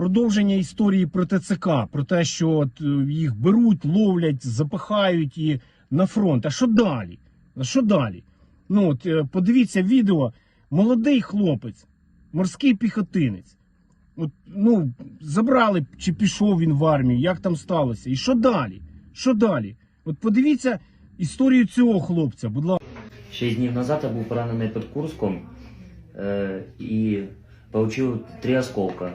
продовження історії про ТЦК, про те, що от, е, їх беруть, ловлять, запихають і на фронт. А що далі? А що далі? Ну, от, е, подивіться відео, молодий хлопець, морський піхотинець. От, ну, забрали чи пішов він в армію, як там сталося? І що далі? Що далі? От подивіться історію цього хлопця, будь ласка. Шість днів назад я був поранений під Курском е, і отримав три осколка.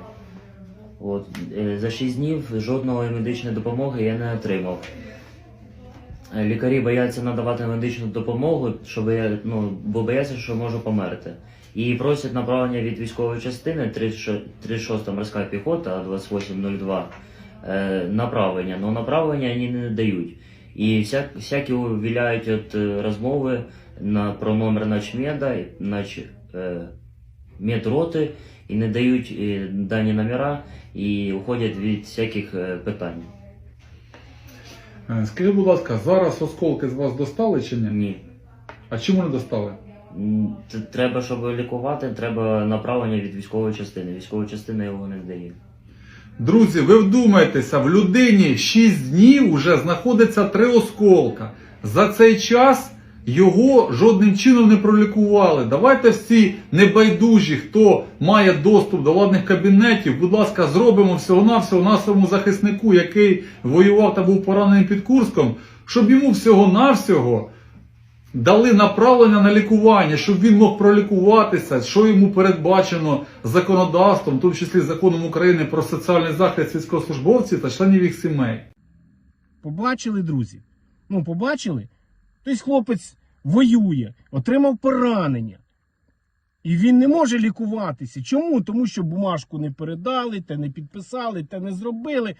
От, е, за шість днів жодної медичної допомоги я не отримав. Е, Лікарі бояться надавати медичну допомогу, щоб я, ну, бо бояться, що можу померти. І просять направлення від військової частини 36 морська піхота 2802 е, направлення, але направлення вони не дають. І вся, всякі віляють от розмови на, про номер начмеда, нач, е, медроти, і не дають е, дані номера і уходять від всяких е, питань. Е, Скажіть, будь ласка, зараз осколки з вас достали чи ні? Ні. А чому не достали? Треба, щоб лікувати, треба направлення від військової частини. Військова частина його не дає. Друзі, ви вдумайтеся, в людині 6 днів вже знаходиться три осколка. За цей час його жодним чином не пролікували. Давайте всі небайдужі, хто має доступ до владних кабінетів, будь ласка, зробимо всього-навсього нашому захиснику, який воював та був поранений під Курском, щоб йому всього-навсього дали направлення на лікування, щоб він мог пролікуватися, що йому передбачено законодавством, в тому числі законом України про соціальний захист військовослужбовців та членів їх сімей. Побачили, друзі? Ну, побачили? Тобто хлопець воює, отримав поранення. І він не може лікуватися. Чому? Тому що бумажку не передали, те не підписали, те не зробили.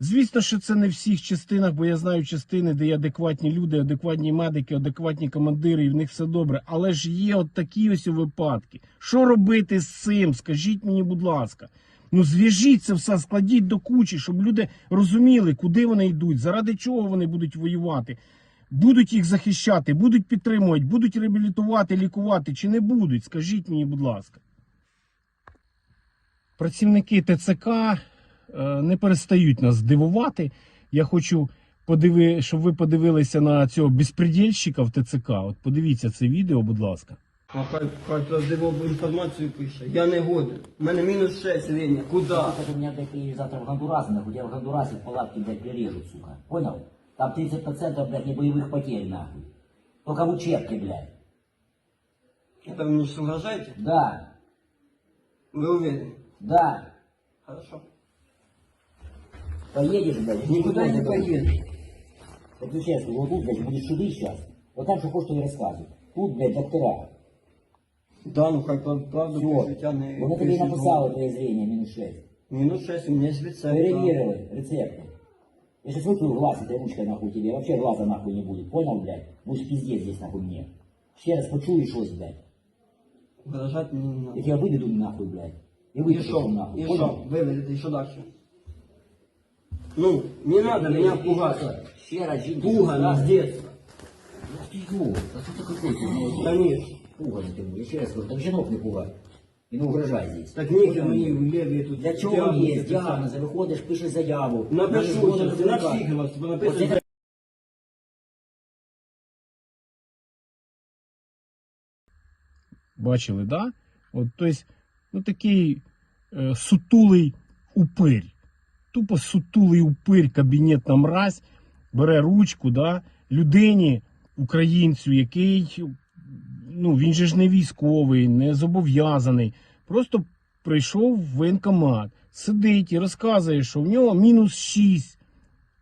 Звісно, що це не в всіх частинах, бо я знаю частини, де є адекватні люди, адекватні медики, адекватні командири, і в них все добре. Але ж є от такі ось випадки. Що робити з цим? Скажіть мені, будь ласка. Ну, зв'яжіть це все, складіть до кучі, щоб люди розуміли, куди вони йдуть, заради чого вони будуть воювати. Будуть їх захищати, будуть підтримувати, будуть реабілітувати, лікувати чи не будуть? Скажіть мені, будь ласка. Працівники ТЦК е, не перестають нас дивувати. Я хочу, подиви, щоб ви подивилися на цього безпредельщика в ТЦК. От подивіться це відео, будь ласка. А хай, хай правдиву інформацію пише. Я не годен. У мене мінус 6 рівня. Куди? Сука, ты меня, блядь, завтра в Гондурас, нахуй, тебя в Гондурасе в палатке, блядь, прирежут, сука. Понял? Там 30% блядь, не боевых потерь, нахуй. Только в учебке, блядь. Это вы мне что, угрожаете? Да, Вы уверены? да. Хорошо. Поедешь, блядь, Никуда не поеду. Вот сейчас, вот тут, блядь, будешь шудить сейчас. Вот там, что хочешь, то и рассказывай. Тут, блядь, доктора. Да, ну хай прав- правду Все. не... Вот это тебе голову. твое зрение, минус 6. Мінус 6, у меня есть рецепт. Проверировали рецепты. Я сейчас выплюю в глаз этой ручкой нахуй тебе, вообще глаза нахуй не будет, понял, блядь? Будешь пиздец здесь нахуй мне. Ще раз почуешь ось, блядь. Угрожать мне не Я надо. тебя выведу нахуй, блядь. И И что? нахуй. И понял? что? Выведите, и что дальше? Ну, не надо меня пугать. Ще раз жінки. Пугано с детства. Ти йо, а що ти какой ты? Конечно. Пугано ти. Я ще раз кажу, там жінок не пугай. І не угрожай здесь. Так нехер мне в леве тут... Для чого диагноз є писать. діагнози? Виходиш, пишеш заяву. Напишу, на вас Оце написано. Бачили, да? От, тобто, ну такий е, сутулий упирь. Тупо сутулий упирь, кабінетна мразь, бере ручку, да, людині, українцю, який, ну, він же ж не військовий, не зобов'язаний. Просто прийшов в воєнкомат, сидить і розказує, що в нього мінус 6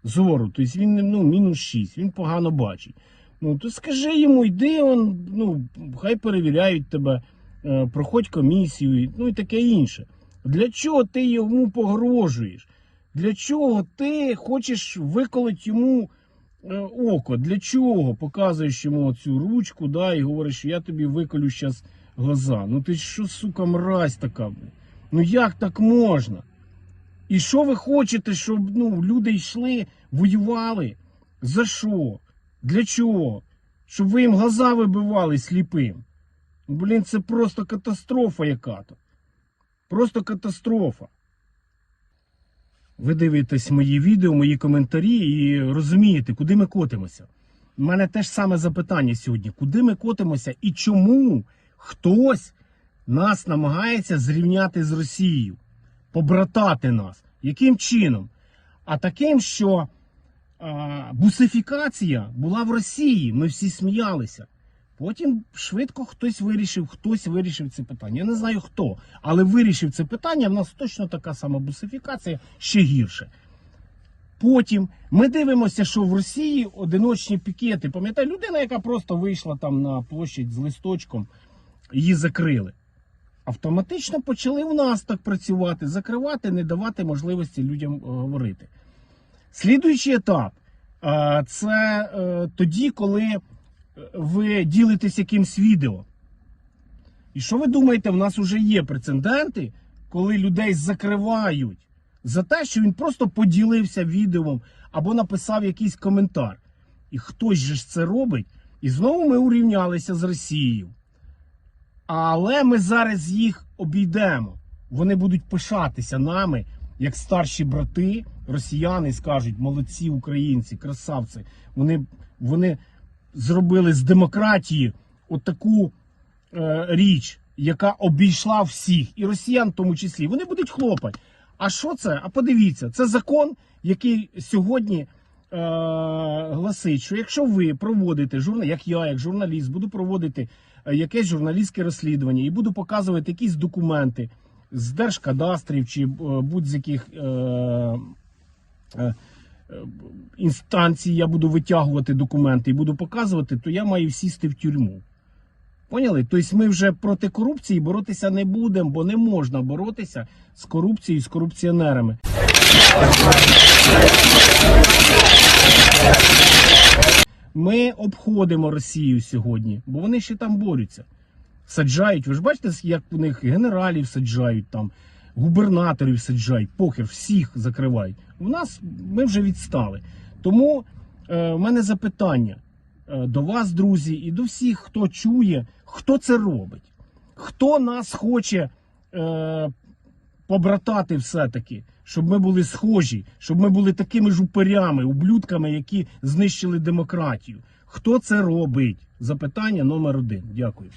зору. Тобто він ну, мінус 6, він погано бачить. Ну, то скажи йому, йди, он, ну, хай перевіряють тебе, е, проходь комісію, ну і таке інше. Для чого ти йому погрожуєш? Для чого ти хочеш виколити йому око? Для чого показуєш йому цю ручку, да, і говориш, що я тобі виколю зараз глаза? Ну ти що, сука, мразь така? Ну як так можна? І що ви хочете, щоб ну, люди йшли, воювали? За що? Для чого? Щоб ви їм глаза вибивали сліпим. Блін, це просто катастрофа яка-то. Просто катастрофа. Ви дивитесь мої відео, мої коментарі і розумієте, куди ми котимося. У мене теж саме запитання сьогодні: куди ми котимося і чому хтось нас намагається зрівняти з Росією, побратати нас? Яким чином? А таким, що а, бусифікація була в Росії, ми всі сміялися. Потім швидко хтось вирішив, хтось вирішив це питання. Я не знаю хто, але вирішив це питання. В нас точно така сама бусифікація, ще гірше. Потім ми дивимося, що в Росії одиночні пікети. Пам'ятаєте, людина, яка просто вийшла там на площадь з листочком, її закрили. Автоматично почали в нас так працювати, закривати, не давати можливості людям е, говорити. Слідуючий етап е, це е, тоді, коли ви ділитесь якимсь відео. І що ви думаєте, в нас вже є прецеденти, коли людей закривають за те, що він просто поділився відео або написав якийсь коментар. І хтось же ж це робить. І знову ми урівнялися з Росією. Але ми зараз їх обійдемо. Вони будуть пишатися нами, як старші брати, росіяни скажуть, молодці українці, красавці. Вони, вони зробили з демократії отаку е, річ, яка обійшла всіх, і росіян в тому числі. Вони будуть хлопати. А що це? А подивіться, це закон, який сьогодні е, гласить, що якщо ви проводите журнал, як я, як журналіст, буду проводити е, якесь журналістське розслідування і буду показувати якісь документи з держкадастрів чи е, будь-з яких е, е, е, інстанцій, я буду витягувати документи і буду показувати, то я маю сісти в тюрму. Поняли? Тобто ми вже проти корупції боротися не будемо, бо не можна боротися з корупцією, з корупціонерами. Ми обходимо Росію сьогодні, бо вони ще там борються. Саджають. Ви ж бачите, як у них генералів саджають там, губернаторів саджають, похер, всіх закривають. У нас ми вже відстали. Тому е, в мене запитання е, до вас, друзі, і до всіх, хто чує, хто це робить, хто нас хоче е, побратати все-таки, щоб ми були схожі, щоб ми були такими ж упирями, ублюдками, які знищили демократію. Хто це робить? Запитання номер один. Дякую.